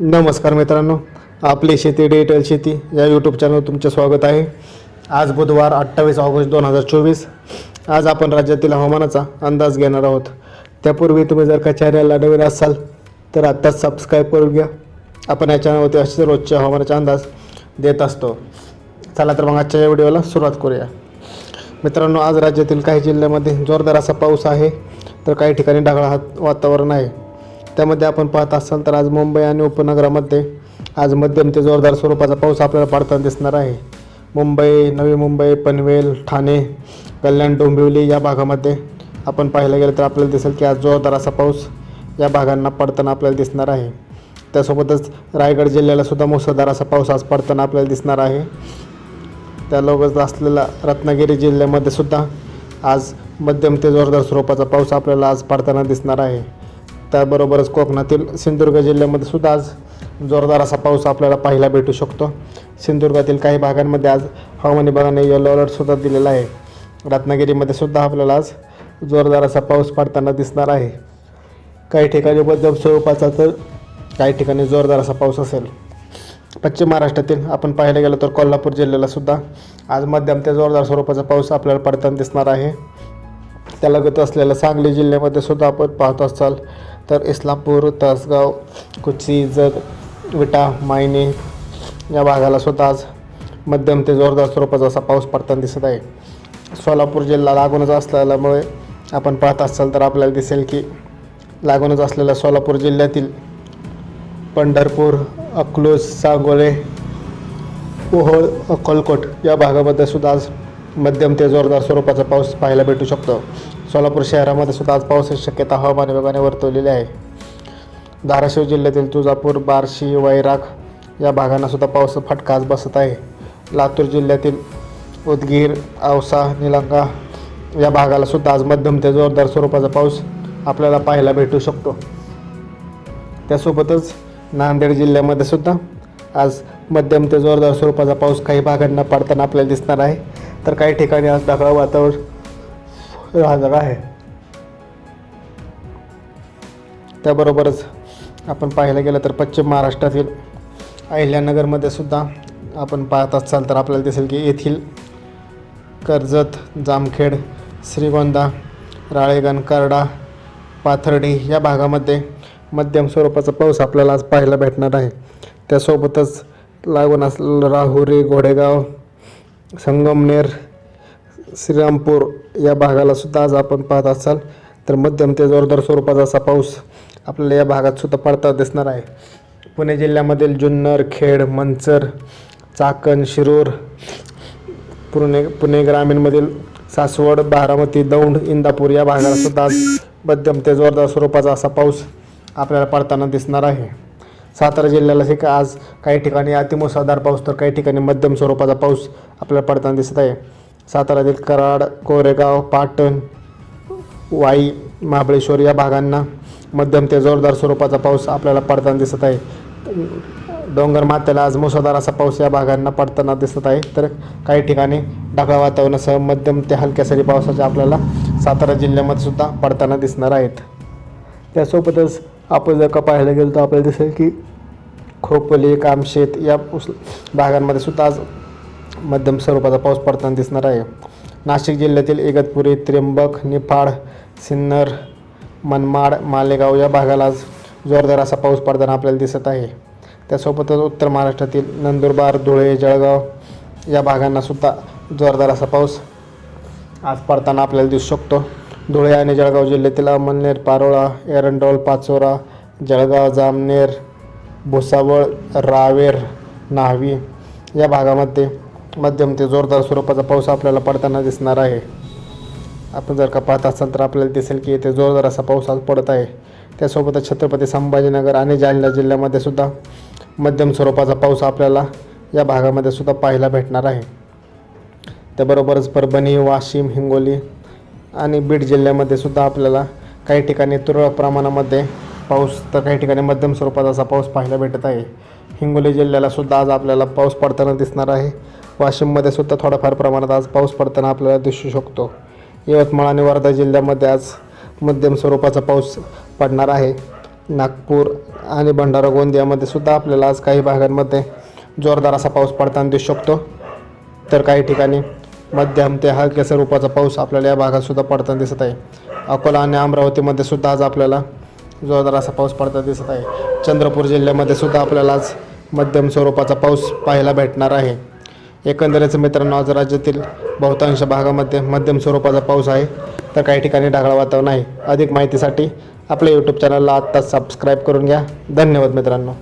नमस्कार मित्रांनो आपली शेती डिजिटल शेती या यूट्यूब चॅनलवर तुमचे स्वागत आहे. आज बुधवार अठ्ठावीस ऑगस्ट दोन हजार चोवीस. आज आपण राज्यातील हवामानाचा अंदाज घेणार आहोत. त्यापूर्वी तुम्ही जर का चॅनलला नवीन असाल तर आत्ताच सबस्क्राईब करून घ्या. आपण या चॅनलवरती असे रोजच्या हवामानाचा अंदाज देत असतो. चला तर मग आजच्या या व्हिडिओला सुरुवात करूया. मित्रांनो आज राज्यातील काही जिल्ह्यामध्ये जोरदार असा पाऊस आहे तर काही ठिकाणी ढगाळ हात वातावरण आहे. त्यामध्ये आपण पाहत असाल तर आज मुंबई आणि उपनगरामध्ये आज मध्यम ते जोरदार स्वरूपाचा पाऊस आपल्याला पडताना दिसणार आहे. मुंबई नवी मुंबई पनवेल ठाणे कल्याण डोंबिवली या भागामध्ये आपण पाहायला गेलं तर आपल्याला दिसेल की आज जोरदार असा पाऊस या भागांना पडताना आपल्याला दिसणार आहे. त्यासोबतच रायगड जिल्ह्याला सुद्धा मुसळधार असा पाऊस आज पडताना आपल्याला दिसणार आहे. त्यालोगच असलेला रत्नागिरी जिल्ह्यामध्ये सुद्धा आज मध्यम ते जोरदार स्वरूपाचा पाऊस आपल्याला आज पडताना दिसणार आहे. त्याबरोबरच कोकणातील सिंधुदुर्ग जिल्ह्यामध्ये सुद्धा आज जोरदार असा पाऊस आपल्याला पाहायला भेटू शकतो. सिंधुदुर्गातील काही भागांमध्ये आज हवामान विभागाने येलो अलर्टसुद्धा दिलेला आहे. रत्नागिरीमध्ये सुद्धा आपल्याला आज जोरदार असा पाऊस पडताना दिसणार आहे. काही ठिकाणी मध्यम स्वरूपाचा तर काही ठिकाणी जोरदार असा पाऊस असेल. पश्चिम महाराष्ट्रातील आपण पाहायला गेलो तर कोल्हापूर जिल्ह्याला सुद्धा आज मध्यम ते जोरदार स्वरूपाचा पाऊस आपल्याला पडताना दिसणार आहे. त्यालगत असलेल्या सांगली जिल्ह्यामध्ये सुद्धा आपण पाहत असाल. तर इस्लामपूर तासगाव कुची जग विटा मायनी या भागाला सुद्धा आज मध्यम ते जोरदार स्वरूपाचा असा पाऊस पडताना दिसत आहे. सोलापूर जिल्हा लागूनच असल्यामुळे आपण पाहत असाल तर आपल्याला दिसेल की लागूनच असलेल्या सोलापूर जिल्ह्यातील पंढरपूर अकलूज सांगोले ओहोळ अक्कलकोट या भागामध्ये सुद्धा आज मध्यम ते जोरदार स्वरूपाचा पाऊस पाहायला भेटू शकतो. सोलापूर शहरामध्ये सुद्धा आज पावसाची शक्यता हवामान विभागाने वर्तवलेली आहे. धाराशिव जिल्ह्यातील तुळजापूर बार्शी वैराग या भागांना सुद्धा पाऊस फटका आज बसत आहे. लातूर जिल्ह्यातील उदगीर औसा निलंगा या भागाला सुद्धा आज मध्यम ते जोरदार स्वरूपाचा पाऊस आपल्याला पाहायला भेटू शकतो. त्यासोबतच नांदेड जिल्ह्यामध्ये सुद्धा आज मध्यम ते जोरदार स्वरूपाचा पाऊस काही भागांना पडताना आपल्याला दिसणार आहे. तर काही ठिकाणी आज ढगाळ वातावरण राहणार आहे. त्याबरोबरच आपण पाहायला गेलं तर पश्चिम महाराष्ट्रातील अहिल्यानगरमध्ये सुद्धा आपण पाहत असाल तर आपल्याला दिसेल की येथील कर्जत जामखेड श्रीगोंदा राळेगण करडा पाथर्डी या भागामध्ये मध्यम स्वरूपाचा पाऊस आपल्याला आज पाहायला भेटणार आहे. त्यासोबतच लागून असलेलं राहुरी घोडेगाव संगमनेर श्रीरामपूर या भागाला सुद्धा आज आपण पाहत असाल. तर मध्यम ते जोरदार स्वरूपाचा असा पाऊस आपल्याला या भागात सुद्धा पडता दिसणार आहे. पुणे जिल्ह्यामधील जुन्नर खेड मंचर चाकण शिरूर पुणे पुणे ग्रामीणमधील सासवड बारामती दौंड इंदापूर या भागाला सुद्धा आज मध्यम ते जोरदार स्वरूपाचा असा पाऊस आपल्याला पडताना दिसणार आहे. सातारा जिल्ह्याला हे का आज काही ठिकाणी अतिमुसळधार पाऊस तर काही ठिकाणी मध्यम स्वरूपाचा पाऊस आपल्याला पडताना दिसत आहे. साताऱ्यातील कराड कोरेगाव पाटण वाई महाबळेश्वर या भागांना मध्यम ते जोरदार स्वरूपाचा पाऊस आपल्याला पडताना दिसत आहे. डोंगर मात्याला आज मुसळधार असा पाऊस या भागांना पडताना दिसत आहे. तर काही ठिकाणी ढगाळ वातावरणासह मध्यम ते हलक्या सरी पावसाचे आपल्याला सातारा जिल्ह्यामध्ये सुद्धा पडताना दिसणार आहेत. त्यासोबतच आपण जर का पाहायला गेलो तर आपल्याला दिसेल की खोपोली कामशेत या उस भागांमध्ये सुद्धा आज मध्यम स्वरूपाचा पाऊस पडताना दिसणार आहे. नाशिक जिल्ह्यातील इगतपुरी त्र्यंबक निफाड सिन्नर मनमाड मालेगाव या भागाला आज जोरदार असा पाऊस पडताना आपल्याला दिसत आहे. त्यासोबतच उत्तर महाराष्ट्रातील नंदुरबार धुळे जळगाव या भागांनासुद्धा जोरदार असा पाऊस आज पडताना आपल्याला दिसू शकतो. धुळे आणि जळगाव जिल्ह्यातील अमळनेर पारोळा एरंडोल पाचोरा जळगाव जामनेर भुसावळ रावेर न्हावी या भागामध्ये मध्यम ते जोरदार स्वरूपाचा पाऊस आपल्याला पडताना दिसणार आहे. आपण जर का पाहत असाल तर आपल्याला दिसेल की येथे जोरदार असा पाऊस आज पडत आहे. त्यासोबतच छत्रपती संभाजीनगर आणि जालना जिल्ह्यामध्ये सुद्धा मध्यम स्वरूपाचा पाऊस आपल्याला या भागामध्ये सुद्धा पाहायला भेटणार आहे. त्याबरोबरच परभणी वाशिम हिंगोली आणि बीड जिल्ह्यामध्ये सुद्धा आपल्याला काही ठिकाणी तुरळक प्रमाणामध्ये पाऊस तर काही ठिकाणी मध्यम स्वरूपात असा पाऊस पाहायला भेटत आहे. हिंगोली जिल्ह्याला सुद्धा आज आपल्याला पाऊस पडताना दिसणार आहे. वाशिममध्ये सुद्धा थोड्याफार प्रमाणात आज पाऊस पडताना आपल्याला दिसू शकतो. यवतमाळ आणि वर्धा जिल्ह्यामध्ये आज मध्यम स्वरूपाचा पाऊस पडणार आहे. नागपूर आणि भंडारा गोंदियामध्ये सुद्धा आपल्याला आज काही भागांमध्ये जोरदार असा पाऊस पडताना दिसू शकतो. तर काही ठिकाणी मध्यम ते हलक्या स्वरूपाचा पाऊस आपल्याला या भागात सुद्धा पडताना दिसत आहे. अकोला आणि अमरावतीमध्ये सुद्धा आज आपल्याला जोरदार असा पाऊस पडताना दिसत आहे. चंद्रपूर जिल्ह्यामध्ये सुद्धा आपल्याला आज मध्यम स्वरूपाचा पाऊस पाहायला भेटणार आहे. एकंदरीत मित्रांनो आज राज्यातील बहुतांश भागामध्ये मध्यम स्वरूपाचा पाऊस आहे. तर काही ठिकाणी ढगाळ वातावरण आहे. अधिक माहितीसाठी आपल्या यूट्यूब चॅनलला आत्ताच सबस्क्राईब करून घ्या. धन्यवाद मित्रांनो.